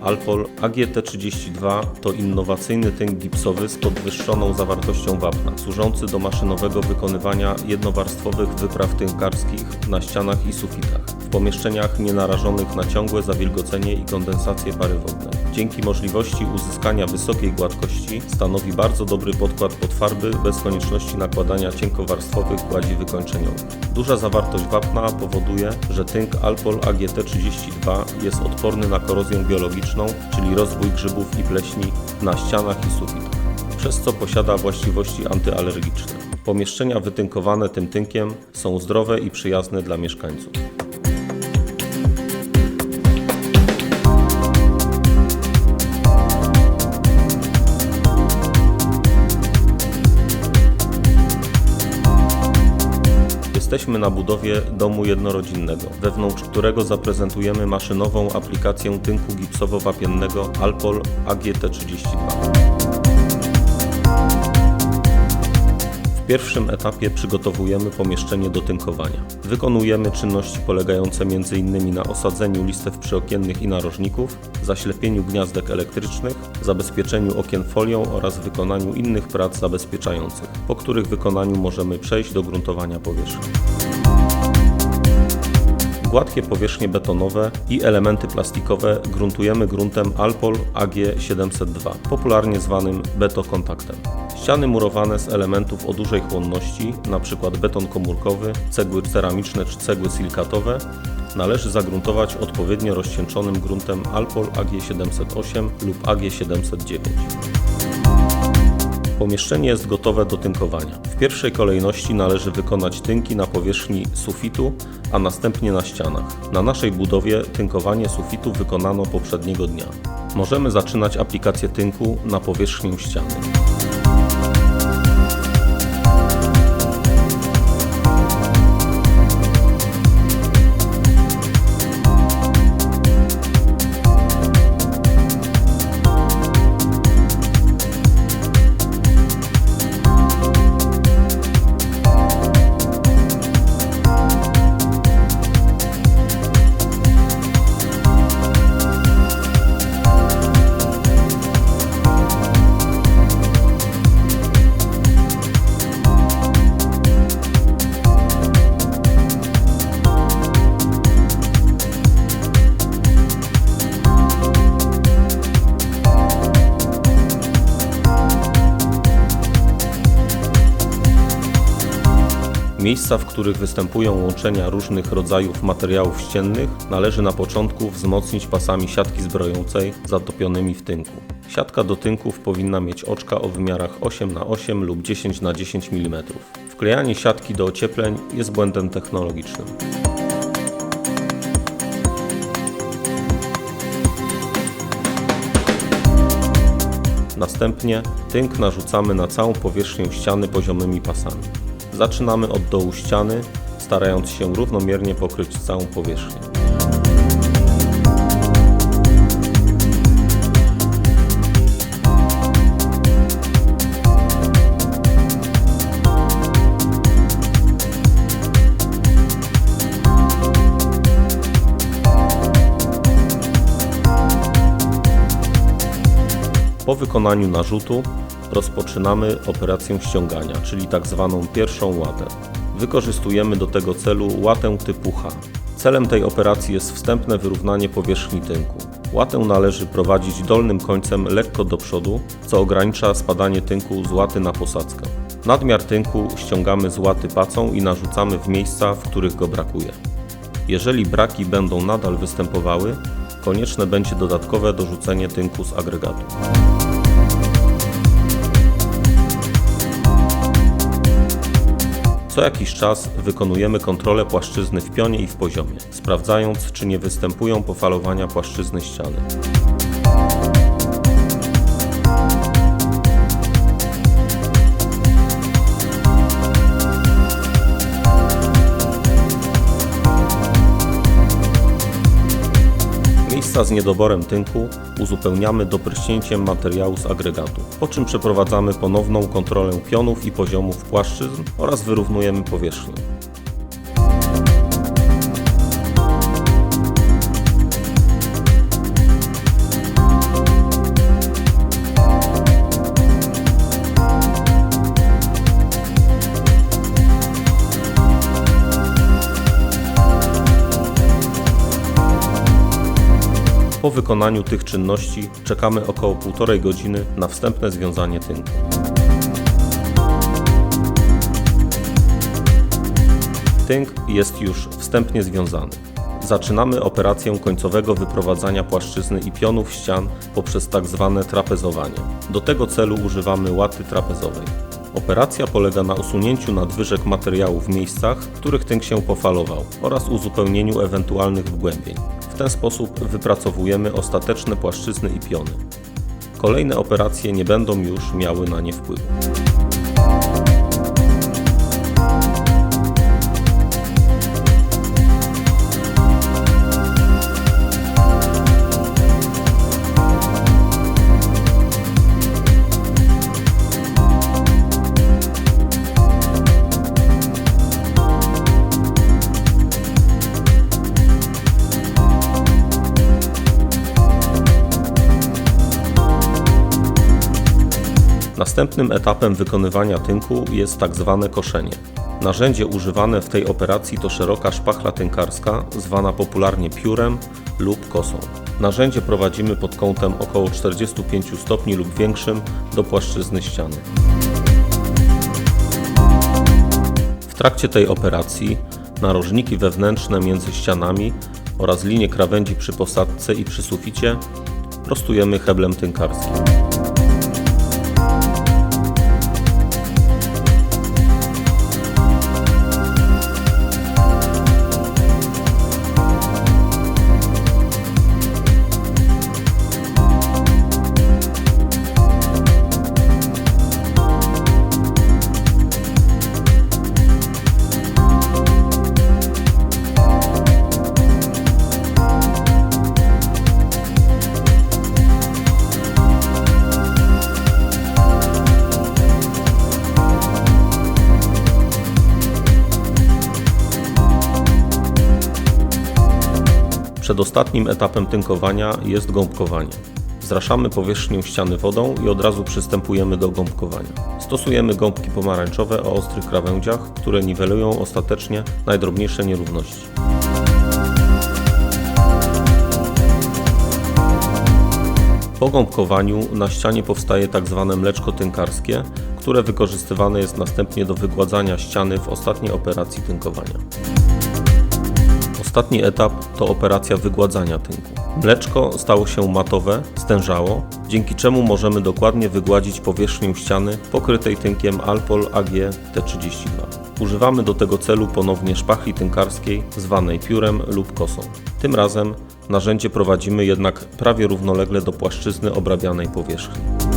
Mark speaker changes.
Speaker 1: Alpol AGT32 to innowacyjny tynk gipsowy z podwyższoną zawartością wapna, służący do maszynowego wykonywania jednowarstwowych wypraw tynkarskich na ścianach i sufitach, w pomieszczeniach nienarażonych na ciągłe zawilgocenie i kondensację pary wodnej. Dzięki możliwości uzyskania wysokiej gładkości stanowi bardzo dobry podkład pod farby bez konieczności nakładania cienkowarstwowych gładzi wykończeniowych. Duża zawartość wapna powoduje, że tynk Alpol AGT32 jest odporny na korozję biologiczną, czyli rozwój grzybów i pleśni na ścianach i sufitach, przez co posiada właściwości antyalergiczne. Pomieszczenia wytynkowane tym tynkiem są zdrowe i przyjazne dla mieszkańców. Jesteśmy na budowie domu jednorodzinnego, wewnątrz którego zaprezentujemy maszynową aplikację tynku gipsowo-wapiennego Alpol AGT32. Pierwszym etapie przygotowujemy pomieszczenie do tynkowania. Wykonujemy czynności polegające m.in. na osadzeniu listew przyokiennych i narożników, zaślepieniu gniazdek elektrycznych, zabezpieczeniu okien folią oraz wykonaniu innych prac zabezpieczających, po których wykonaniu możemy przejść do gruntowania powierzchni. Gładkie powierzchnie betonowe i elementy plastikowe gruntujemy gruntem Alpol AG702, popularnie zwanym betokontaktem. Ściany murowane z elementów o dużej chłonności, np. beton komórkowy, cegły ceramiczne czy cegły silikatowe, należy zagruntować odpowiednio rozcieńczonym gruntem Alpol AG708 lub AG709. Pomieszczenie jest gotowe do tynkowania. W pierwszej kolejności należy wykonać tynki na powierzchni sufitu, a następnie na ścianach. Na naszej budowie tynkowanie sufitu wykonano poprzedniego dnia. Możemy zaczynać aplikację tynku na powierzchnię ściany. Miejsca, w których występują łączenia różnych rodzajów materiałów ściennych, należy na początku wzmocnić pasami siatki zbrojącej zatopionymi w tynku. Siatka do tynków powinna mieć oczka o wymiarach 8x8 lub 10x10 mm. Wklejanie siatki do ociepleń jest błędem technologicznym. Następnie tynk narzucamy na całą powierzchnię ściany poziomymi pasami. Zaczynamy od dołu ściany, starając się równomiernie pokryć całą powierzchnię. Po wykonaniu narzutu rozpoczynamy operację ściągania, czyli tak zwaną pierwszą łatę. Wykorzystujemy do tego celu łatę typu H. Celem tej operacji jest wstępne wyrównanie powierzchni tynku. Łatę należy prowadzić dolnym końcem lekko do przodu, co ogranicza spadanie tynku z łaty na posadzkę. Nadmiar tynku ściągamy z łaty pacą i narzucamy w miejsca, w których go brakuje. Jeżeli braki będą nadal występowały, konieczne będzie dodatkowe dorzucenie tynku z agregatu. Co jakiś czas wykonujemy kontrolę płaszczyzny w pionie i w poziomie, sprawdzając, czy nie występują pofalowania płaszczyzny ściany. Miejsca z niedoborem tynku uzupełniamy dopryśnięciem materiału z agregatu, po czym przeprowadzamy ponowną kontrolę pionów i poziomów płaszczyzn oraz wyrównujemy powierzchnię. Po wykonaniu tych czynności czekamy około 1,5 godziny na wstępne związanie tynku. Tynk jest już wstępnie związany. Zaczynamy operację końcowego wyprowadzania płaszczyzny i pionów ścian poprzez tak zwane trapezowanie. Do tego celu używamy łaty trapezowej. Operacja polega na usunięciu nadwyżek materiału w miejscach, w których tynk się pofalował oraz uzupełnieniu ewentualnych wgłębień. W ten sposób wypracowujemy ostateczne płaszczyzny i piony. Kolejne operacje nie będą już miały na nie wpływu. Następnym etapem wykonywania tynku jest tak zwane koszenie. Narzędzie używane w tej operacji to szeroka szpachla tynkarska, zwana popularnie piórem lub kosą. Narzędzie prowadzimy pod kątem około 45 stopni lub większym do płaszczyzny ściany. W trakcie tej operacji narożniki wewnętrzne między ścianami oraz linie krawędzi przy posadce i przy suficie prostujemy heblem tynkarskim. Przedostatnim etapem tynkowania jest gąbkowanie. Zraszamy powierzchnię ściany wodą i od razu przystępujemy do gąbkowania. Stosujemy gąbki pomarańczowe o ostrych krawędziach, które niwelują ostatecznie najdrobniejsze nierówności. Po gąbkowaniu na ścianie powstaje tak zwane mleczko tynkarskie, które wykorzystywane jest następnie do wygładzania ściany w ostatniej operacji tynkowania. Ostatni etap to operacja wygładzania tynku. Mleczko stało się matowe, stężało, dzięki czemu możemy dokładnie wygładzić powierzchnię ściany pokrytej tynkiem Alpol AG T32. Używamy do tego celu ponownie szpachli tynkarskiej zwanej piórem lub kosą. Tym razem narzędzie prowadzimy jednak prawie równolegle do płaszczyzny obrabianej powierzchni.